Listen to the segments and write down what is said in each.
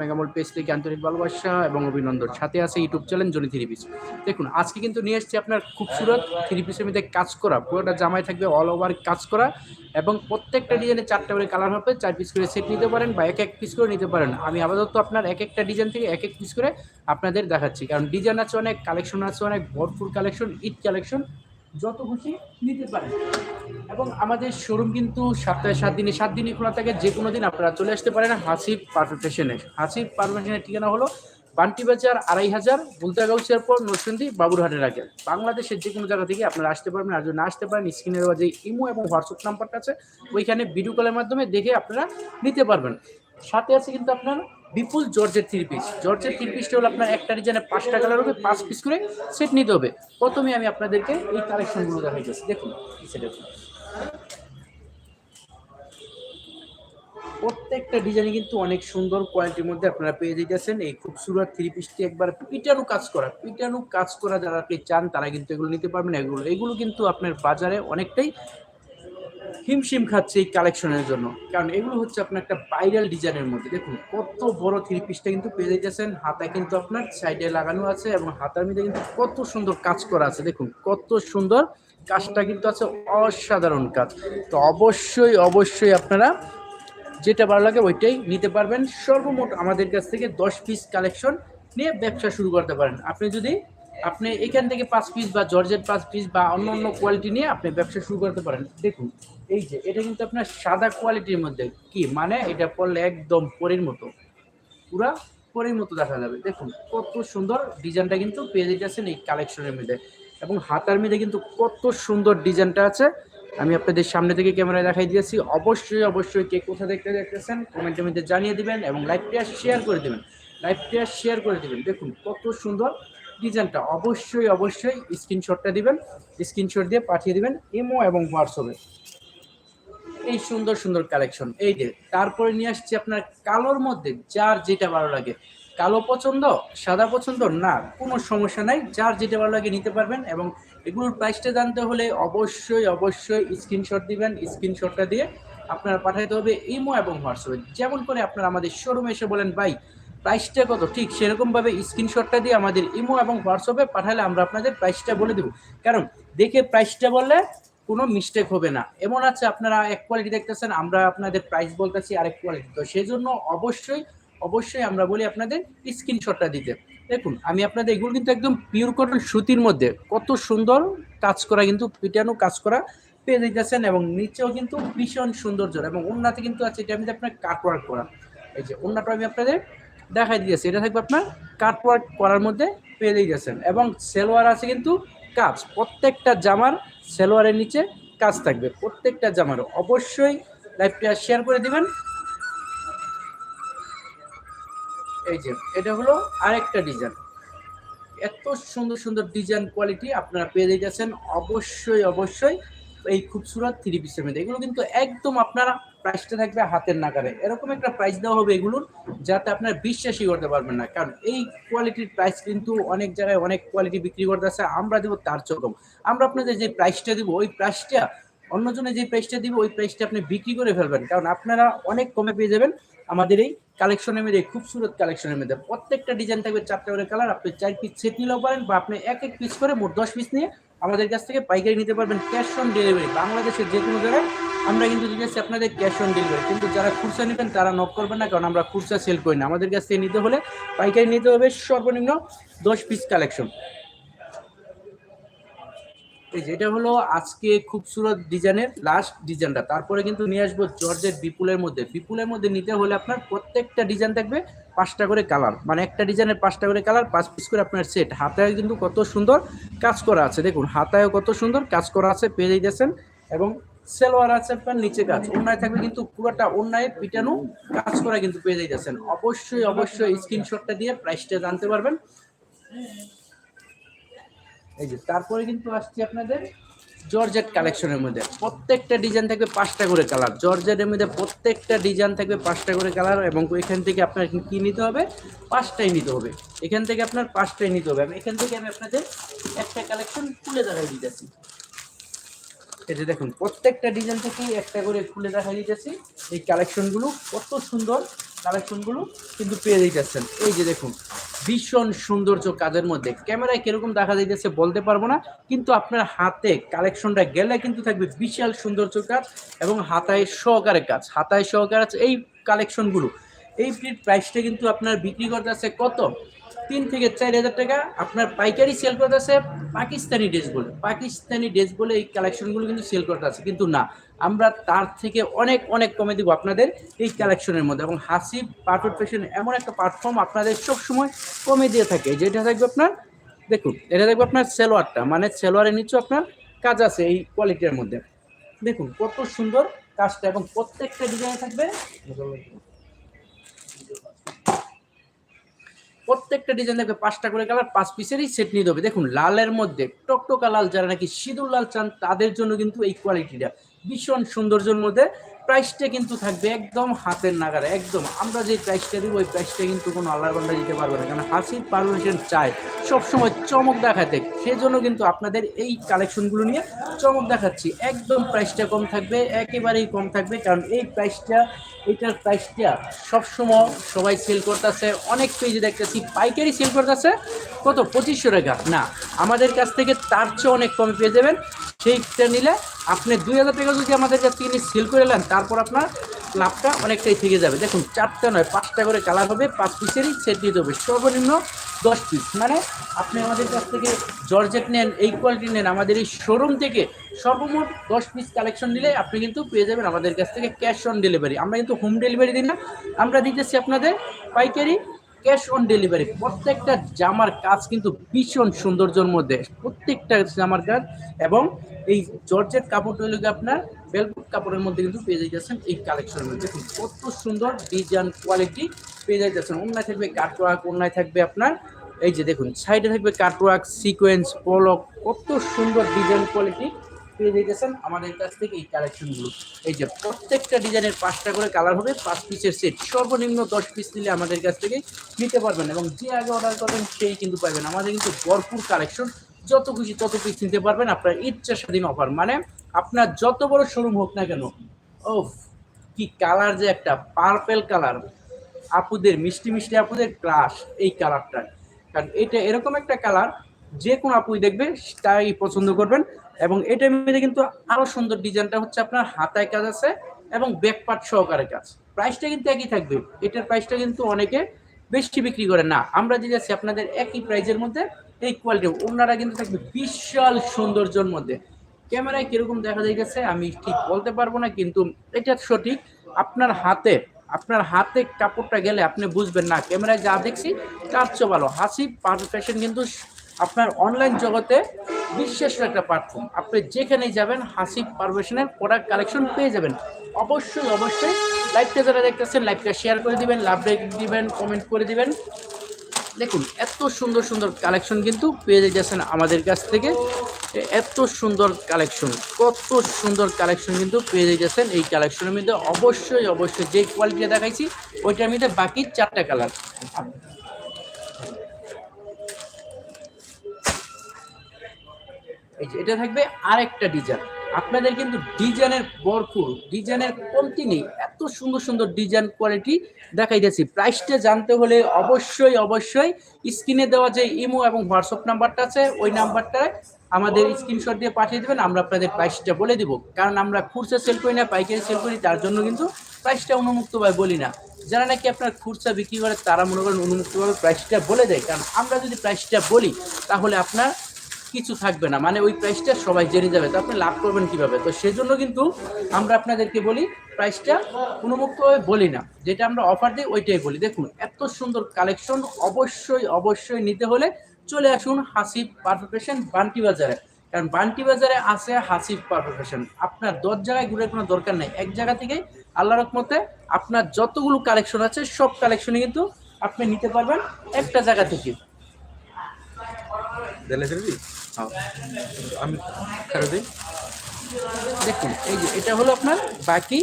Mega mall থেকে আন্তরিক ভালোবাসা এবং অভিনন্দন? সাথে আছে YouTube channel Johnny three piece. দেখুন, আজকে কিন্তু নিয়ে এসেছি আপনার খুবসুরত থ্রি পিসের মধ্যে কাজ করা। পুরোটা জামাই থাকবে অল ওভার কাজ করা এবং প্রত্যেকটা ডিজাইনে চারটা করে কালার হবে। চার পিস করে সেট নিতে পারেন বা এক এক পিস করে নিতে পারেন। আমি আপাতত আপনার এক একটা ডিজাইন থেকে এক এক পিস করে আপনাদের দেখাচ্ছি। কারণ ডিজাইন আছে অনেক কালেকশন আছে অনেক, ভরপুর কালেকশন ঈদ কালেকশন যত খুশি নিতে পারেন এবং আমাদের শোরুম কিন্তু সপ্তাহে সাত দিনে, সাত দিনই খোলা থাকে, যে কোনো দিন আপনারা চলে আসতে পারেন হাসিব পারফেকশনে হাসিব পারফেকশনের ঠিকানা হলো বান্টি বাজার আড়াই হাজার বুলতাগাউসিয়ার পর নরসিংদী, বাবুরহাটের আগে। বাংলাদেশের যে কোনো জায়গা থেকে আপনারা আসতে পারবেন, আর যদি না আসতে পারেন স্ক্রিনের যে ইমো এবং হোয়াটসঅ্যাপ নাম্বারটা আছে, ওইখানে ভিডিও কলের মাধ্যমে দেখে আপনারা নিতে পারবেন। সাথে আছে কিন্তু আপনার বিপুল জর্জের থ্রি পিস। জর্জের থ্রি পিসটা হলো আপনার একটা ডিজাইনে পাঁচটা কালার হবে, পাঁচ পিস করে সেট নিতে হবে। প্রথমে আমি আপনাদেরকে এই কালেকশনগুলো দেখাইতেছি। দেখুন দেখুন। প্রত্যেকটা ডিজাইন কিন্তু অনেক সুন্দর কোয়ালিটির মধ্যে আপনারা পেয়ে যেতেছেন এই খুবসুরত থ্রি পিসটি একবার পিটানো কাজ করা। পিটানো কাজ করা যারা আপনি চান, তারা কিন্তু এগুলো নিতে পারবেন। এগুলো এগুলো কিন্তু আপনার বাজারে অনেকটাই হিমশিম খাচ্ছে এই কালেকশনের জন্য। কারণ এগুলো হচ্ছে আপনার একটা ভাইরাল ডিজাইনের মধ্যে। দেখুন, কত বড় থ্রি পিসটা কিন্তু পেয়ে যাইতেছেন। হাতায় কিন্তু আপনার সাইডে লাগানো আছে এবং হাতার মধ্যে কিন্তু কত সুন্দর কাজ করা আছে। দেখুন, কত সুন্দর কাজটা কিন্তু আছে, অসাধারণ কাজ। তো অবশ্যই অবশ্যই আপনারা যেটা ভালো লাগে ওইটাই নিতে পারবেন। সর্বমোট আমাদের কাছ থেকে দশ পিস কালেকশন নিয়ে ব্যবসা শুরু করতে পারেন। আপনি যদি আপনি এখান থেকে পাঁচ পিস বা জর্জের পাঁচ পিস বা অন্য অন্য কোয়ালিটি নিয়ে আপনি ব্যবসা শুরু করতে পারেন। দেখুন, এই যে, এটা কিন্তু আপনার সাদা কোয়ালিটির মধ্যে। কি মানে? এটা পড়লে একদম পরির মতো। পুরা পরির মতো দেখা যাবে। দেখুন, কত সুন্দর ডিজাইনটা কিন্তু পেয়ে যেতেছেন এই কালেকশনের মধ্যে। এবং হাতার মধ্যে কিন্তু কত সুন্দর ডিজাইনটা আছে। আমি আপনাদের সামনে থেকে ক্যামেরায় দেখাই দিয়েছি। অবশ্যই অবশ্যই কে কোথা দেখতে দেখতেছেন, কমেন্টের মধ্যে জানিয়ে দিবেন এবং লাইভটা শেয়ার করে দেবেন। লাইভটা শেয়ার করে দেবেন। দেখুন, কত সুন্দর ডিজাইনটা অবশ্যই অবশ্যই স্ক্রিনশটটা দিবেন স্ক্রিনশট দিয়ে পাঠিয়ে দিবেন ইমো এবং হোয়াটসঅ্যাপে এই সুন্দর সুন্দর কালেকশন এই যে, তারপরে নিয়ে আসছি আপনার কালোর মধ্যে, যার যেটা ভালো লাগে। কালো পছন্দ, সাদা পছন্দ, না, কোনো সমস্যা নাই। যার যেটা ভালো লাগে নিতে পারবেন এবং এগুলোর প্রাইসটা জানতে হলে অবশ্যই অবশ্যই স্ক্রিনশট দিবেন। স্ক্রিনশটটা দিয়ে আপনারা পাঠাইতে হবে ইমো এবং হোয়াটসঅ্যাপে যেমন করে আপনারা আমাদের শোরুমে এসে বলেন, ভাই প্রাইসটা কত? ঠিক সেরকমভাবে স্ক্রিনশটটা দিয়ে আমাদের ইমো এবং হোয়াটসঅ্যাপে পাঠালে আমরা আপনাদের প্রাইসটা বলে দেবো। কারণ দেখে প্রাইসটা বললে কোনো মিস্টেক হবে না। এমন আছে, আপনারা এক কোয়ালিটি দেখতেছেন, আমরা আপনাদের প্রাইস বলতেছি আরেক কোয়ালিটি তো সেই জন্য অবশ্যই অবশ্যই আমরা বলি আপনাদের স্ক্রিনশটটা দিতে। দেখুন, আমি আপনাদের এগুলো কিন্তু একদম পিওর কটন সুতির মধ্যে কত সুন্দর কাজ করা, কিন্তু পিটানো কাজ করা পেয়ে দিতেছেন এবং নিচেও কিন্তু ভীষণ সৌন্দর্য। এবং ওন্নাতে কিন্তু আছে, এটা আমি আপনার কাটওয়ার্ক করা। এই যে ওন্নাটা আমি আপনাদের দেখাই দিয়েছে এটা থাকবে আপনার কাটওয়ার্ক করার মধ্যে পেয়ে দিয়েছেন এবং সেলোয়ার আছে কিন্তু কাজ প্রত্যেকটা জামার সেলোয়ারের নিচে কাজ থাকবে, প্রত্যেকটা জামার অবশ্যই লাইভটা শেয়ার করে দিবেন। এই যে, এটা হলো আরেকটা ডিজাইন এত সুন্দর সুন্দর ডিজাইন কোয়ালিটি আপনারা পেয়ে যাচ্ছেন অবশ্যই অবশ্যই এই খুবসুরত থ্রি পিসের মধ্যে। এগুলো কিন্তু একদম আপনারা প্রাইসটা থাকবে হাতের নাগারে। এরকম একটা প্রাইস দেওয়া হবে এগুলোর, যাতে আপনারা বিশ্বাসই করতে পারবেন না। কারণ এই কোয়ালিটির প্রাইস কিন্তু অনেক জায়গায় অনেক কোয়ালিটি বিক্রি করতে আছে, আমরা দেবো তার চরম। আমরা আপনাদের যে প্রাইসটা দিব, ওই প্রাইসটা অন্যজনে যে প্রাইসটা দিব, ওই প্রাইসটা আপনি বিক্রি করে ফেলবেন। কারণ আপনারা অনেক কমে পেয়ে যাবেন আমাদের এই কালেকশনের মধ্যে খুবসুরত কালেকশনের মধ্যে। প্রত্যেকটা ডিজাইন থাকবে চারটা করে কালার আপনি চার পিস সেট নিলেও পারেন বা আপনি এক এক পিস করে মোট দশ পিস নিয়ে আমাদের কাছ থেকে পাইকারি নিতে পারবেন ক্যাশ অন ডেলিভারি বাংলাদেশের যে কোনো জায়গায়। আমরা কিন্তু দিতেছি আপনাদের ক্যাশ অন ডেলিভারি কিন্তু যারা খুচরা নেবেন, তারা নক করবেন না, কারণ আমরা খুচরা সেল করি না। আমাদের কাছ থেকে নিতে হলে পাইকারি নিতে হবে সর্বনিম্ন দশ পিস কালেকশন এই যেটা হলো আজকে খুবসুরত ডিজাইনের লাস্ট ডিজাইনটা। তারপরে কিন্তু নিয়ে আসব জর্জের বিপুলের মধ্যে। বিপুলের মধ্যে নিতে হলে আপনার প্রত্যেকটা ডিজাইন থাকবে পাঁচটা করে কালার মানে একটা ডিজাইনের পাঁচটা করে কালার পাঁচ পিস করে আপনার সেট হাতায় কিন্তু কত সুন্দর কাজ করা আছে। দেখুন, হাতায়ও কত সুন্দর কাজ করা আছে, পেয়ে দিতেছেন এবং সেলোয়ার আছে আপনার নিচে কাজ। অন্যায় থাকবে কিন্তু পুরোটা অন্যায় পিটানো কাজ করা কিন্তু পেয়ে যাইতেছেন। অবশ্যই অবশ্যই স্ক্রিনশটটা দিয়ে প্রাইসটা জানতে পারবেন। এই যে, তারপরে কিন্তু আসছি আপনাদের জর্জেট কালেকশনের মধ্যে। প্রত্যেকটা ডিজাইন থাকবে পাঁচটা করে কালার। জর্জেটের মধ্যে প্রত্যেকটা ডিজাইন থাকবে পাঁচটা করে কালার এবং এখান থেকে আপনার কি নিতে হবে? পাঁচটাই নিতে হবে। এখান থেকে আপনার পাঁচটাই নিতে হবে। এখান থেকে আমি আপনাদের একটা কালেকশন খুলে দেখাই দিতেছি। যে দেখুন, প্রত্যেকটা ডিজাইন থেকেই একটা করে খুলে দেখা দিতেছি এই কালেকশনগুলো কত সুন্দর কালেকশনগুলো কিন্তু পেয়ে যাচ্ছেন এই যে দেখুন, ভীষণ সৌন্দর্য কাজের মধ্যে। ক্যামেরায় কীরকম দেখা যাইতেছে বলতে পারব না, কিন্তু আপনার হাতে কালেকশনটা গেলে কিন্তু থাকবে বিশাল সৌন্দর্য কাজ এবং হাতায় সহকারে কাজ। হাতায় সহকারে এই কালেকশনগুলো এই প্রাইসটা কিন্তু আপনার বিক্রি করতে আছে কত? তিন থেকে চার হাজার টাকা আপনার পাইকারি সেল করতে আছে পাকিস্তানি ড্রেস বলে। পাকিস্তানি ড্রেস বলে এই কালেকশনগুলো কিন্তু সেল করতে আছে, কিন্তু না। আমরা তার থেকে অনেক অনেক কমে দিব আপনাদের এই কালেকশনের মধ্যে এবং হাসিব পারফেক্ট ফ্যাশন এমন একটা প্ল্যাটফর্ম আপনাদের সবসময় কমে দিয়ে থাকে। যেটা থাকবে আপনার, দেখুন, এটা দেখবে আপনার সেলোয়ারটা মানে সেলোয়ারের নিচে আপনার কাজ আছে এই কোয়ালিটির মধ্যে। দেখুন, কত সুন্দর কাজটা এবং প্রত্যেকটা ডিজাইন থাকবে প্রত্যেকটা ডিজাইন দেখবে পাঁচটা করে কালার পাঁচ পিসেরই সেট নিতে হবে দেখুন, লালের মধ্যে টকটকা লাল যারা নাকি সিঁদুর লাল চান, তাদের জন্য কিন্তু এই কোয়ালিটিটা ভীষণ সৌন্দর্যের মধ্যে প্রাইসটা কিন্তু থাকবে একদম হাতের নাগারে একদম। আমরা যে প্রাইসটা দিব, ওই প্রাইসটা কিন্তু কোনো আল্লাহর বান্দা দিতে পারবে না। কারণ হাসির পারমিশন চায় সবসময় চমক দেখাতে। সেজন্য কিন্তু আপনাদের এই কালেকশনগুলো নিয়ে চমক দেখাচ্ছি। একদম প্রাইসটা কম থাকবে, একেবারেই কম থাকবে। কারণ এই প্রাইসটা এটার প্রাইসটা সবসময় সবাই সেল করতেছে। অনেক পেজে দেখতেছি, পাইকারি সেল করতেছে। কত? পঁচিশশো টাকা? না, আমাদের কাছ থেকে তার চেয়ে অনেক কমে পেয়ে যাবেন। সেইটা নিলে আপনি দুই হাজার টাকা যদি আমাদের কাছ থেকে সেল করে নেন তারপর আপনার লাভটা অনেকটাই থেকে যাবে। দেখুন, চারটা নয়, পাঁচটা করে কালার হবে, পাঁচ পিসেরই সেট দিতে হবে সর্বনিম্ন দশ পিস মানে আপনি আমাদের কাছ থেকে জর্জেট নেন, এই কোয়ালিটি নেন, আমাদের এই শোরুম থেকে সর্বমোট দশ পিস কালেকশন নিলে আপনি কিন্তু পেয়ে যাবেন আমাদের কাছ থেকে ক্যাশ অন ডেলিভারি আমরা কিন্তু হোম ডেলিভারি দিই না, আমরা দিতেছি আপনাদের পাইকারি ক্যাশ অন ডেলিভারি। প্রত্যেকটা জামার কাজ কিন্তু ভীষণ সৌন্দর্যের মধ্যে। প্রত্যেকটা জামার কাজ এবং এই জর্জের কাপড়টা হলো আপনার বেলপুট কাপড়ের মধ্যে কিন্তু পেয়ে যাইতেছেন এই কালেকশনের মধ্যে। দেখুন, কত সুন্দর ডিজাইন কোয়ালিটি পেয়ে যাইতেছেন। অন্যায় থাকবে কাটওয়ার্ক অন্যায় থাকবে আপনার এই যে দেখুন সাইডে থাকবে কাটওয়ার্ক সিকোয়েন্স পলক কত সুন্দর ডিজাইন কোয়ালিটি পেয়ে যাইতেছেন আমাদের কাছ থেকে এই কালেকশনগুলো। এই যে প্রত্যেকটা ডিজাইনের পাঁচটা করে কালার হবে, পাঁচ পিসের সেট সর্বনিম্ন দশ পিস নিলে আমাদের কাছ থেকে নিতে পারবেন এবং যে আগে অর্ডার করবেন সেই কিন্তু পাবেন। আমাদের কিন্তু ভরপুর কালেকশন যত খুশি তত পিস নিতে পারবেন আপনার ইচ্ছা স্বাধীন অফার মানে আপনার যত বড় শোরুম হোক না কেন ও কি কালার যে একটা পার্পেল কালার আপুদের, মিষ্টি মিষ্টি আপুদের ক্রাশ এই কালারটা কারণ এটা এরকম একটা কালার যে কোনো আপুই দেখবে, তাই পছন্দ করবেন। এবং এটার মধ্যে কিন্তু আরও সুন্দর ডিজাইনটা হচ্ছে আপনার হাতায় কাজ আছে এবং ব্যাকপার্ট সহকারে কাজ। প্রাইসটা কিন্তু একই থাকবে। এটার প্রাইসটা কিন্তু অনেকে বেশি বিক্রি করে না। আমরা যে যাচ্ছি আপনাদের একই প্রাইজের মধ্যে, এই কোয়ালিটি ওনারা কিন্তু থাকবে বিশাল সৌন্দর্যের মধ্যে। ক্যামেরায় কীরকম দেখা যায় গেছে আমি ঠিক বলতে পারব না, কিন্তু এটা সঠিক। আপনার হাতে আপনার হাতে কাপড়টা গেলে আপনি বুঝবেন না। ক্যামেরায় যা দেখছি, তার চেয়ে ভালো। হাসি পারফেকশন কিন্তু আপনার অনলাইন জগতে বিশ্বাস একটা প্ল্যাটফর্ম আপনি যেখানেই যাবেন হাসি পারফেকশনের প্রোডাক্ট কালেকশন পেয়ে যাবেন। অবশ্যই অবশ্যই লাইভটা যারা দেখতেছেন লাইভটা শেয়ার করে দিবেন লাভ দিবেন কমেন্ট করে দিবেন। দেখুন, এত সুন্দর সুন্দর কালেকশন কিন্তু পেয়ে যাচ্ছেন আমাদের কাছ থেকে। এত সুন্দর কালেকশন কত সুন্দর কালেকশন কিন্তু পেয়ে যাচ্ছেন এই কালেকশনের মধ্যে। অবশ্যই অবশ্যই যে কোয়ালিটি দেখাইছি, ওইটার মধ্যে বাকি চারটা কালার এই যে, এটা থাকবে আরেকটা ডিজাইন। আপনাদের কিন্তু ডিজাইনের ভরপুর, ডিজাইনের কমতি নেই। এত সুন্দর সুন্দর ডিজাইন কোয়ালিটি দেখাইতেছি। প্রাইসটা জানতে হলে অবশ্যই অবশ্যই স্ক্রিনে দেওয়া যে ইমো এবং হোয়াটসঅ্যাপ নাম্বারটা আছে, ওই নাম্বারটায় আমাদের স্ক্রিনশট দিয়ে পাঠিয়ে দেবেন, আমরা আপনাদের প্রাইসটা বলে দিব। কারণ আমরা খুচরা সেল করি না, পাইকারি সেল করি, তার জন্য কিন্তু প্রাইসটা উন্মুক্তভাবে বলি না। যারা নাকি আপনার খুচরা বিক্রি করে, তারা মনে করেন উন্মুক্তভাবে প্রাইসটা বলে দেয়। কারণ আমরা যদি প্রাইসটা বলি, তাহলে আপনার কিছু থাকবে না। মানে ওই প্রাইসটা সবাই জেনে যাবে। তো আপনি লাভ করবেন কীভাবে? তো সেজন্য কিন্তু আমরা আপনাদেরকে বলি প্রাইসটা উন্মুক্তভাবে বলি না। যেটা আমরা অফার দিই, ওইটাই বলি। দেখুন, এত সুন্দর কালেকশন অবশ্যই অবশ্যই নিতে হলে চলে আসুন হাসিব পারফেকশন বান্টি বাজারে। কারণ বান্টি বাজারে আছে হাসিব পারফেকশন আপনার দশ জায়গায় ঘুরে কোনো দরকার নেই। এক জায়গা থেকে আল্লাহ রকমতে আপনার যতগুলো কালেকশন আছে, সব কালেকশনে কিন্তু আপনি নিতে পারবেন একটা জায়গা থেকে। আমি খারাপ দিই। দেখুন, এই যে এটা হলো আপনার বাকি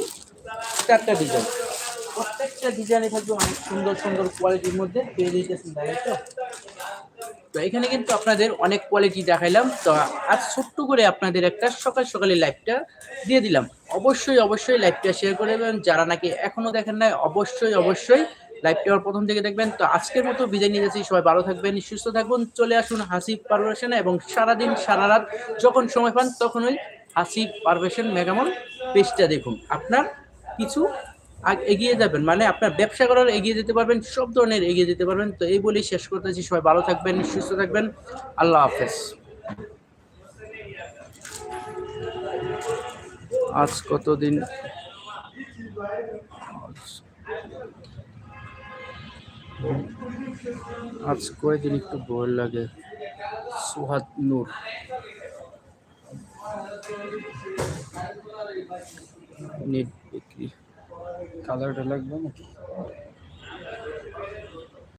চারটা ডিজাইন প্রত্যেকটা ডিজাইনে থাকবে অনেক সুন্দর সুন্দর কোয়ালিটির মধ্যে পেয়ে দিতেছেন তাই তো? তো এখানে কিন্তু আপনাদের অনেক কোয়ালিটি দেখাইলাম। তো আজ ছোট্ট করে আপনাদের একটা সকাল সকালে লাইভটা দিয়ে দিলাম। অবশ্যই অবশ্যই লাইভটা শেয়ার করে যারা নাকি এখনও দেখেন নাই, অবশ্যই অবশ্যই লাইভটা আবার প্রথম থেকে দেখবেন। তো আজকের মতো বিদায় নিয়ে যাচ্ছি। সবাই ভালো থাকবেন, সুস্থ থাকবেন চলে আসুন হাসিব পারভেশনে এবং সারাদিন সারা রাত যখন সময় পান তখন ওই হাসিব পারভেশন মেগামল পেজটা দেখুন। আপনার কিছু এগিয়ে যাবেন। মানে আপনার ব্যবসা করার এগিয়ে যেতে পারবেন, সব ধরনের এগিয়ে যেতে পারবেন। তো এই বলেই শেষ করতে করতেছি সবাই ভালো থাকবেন, সুস্থ থাকবেন। আল্লাহ হাফেজ। আজ কতদিন? আজ কয়েকদিন একটু ভয় লাগে। সোহাদ নূর। নেট বিক্রি। কালারটা লাগবে নাকি?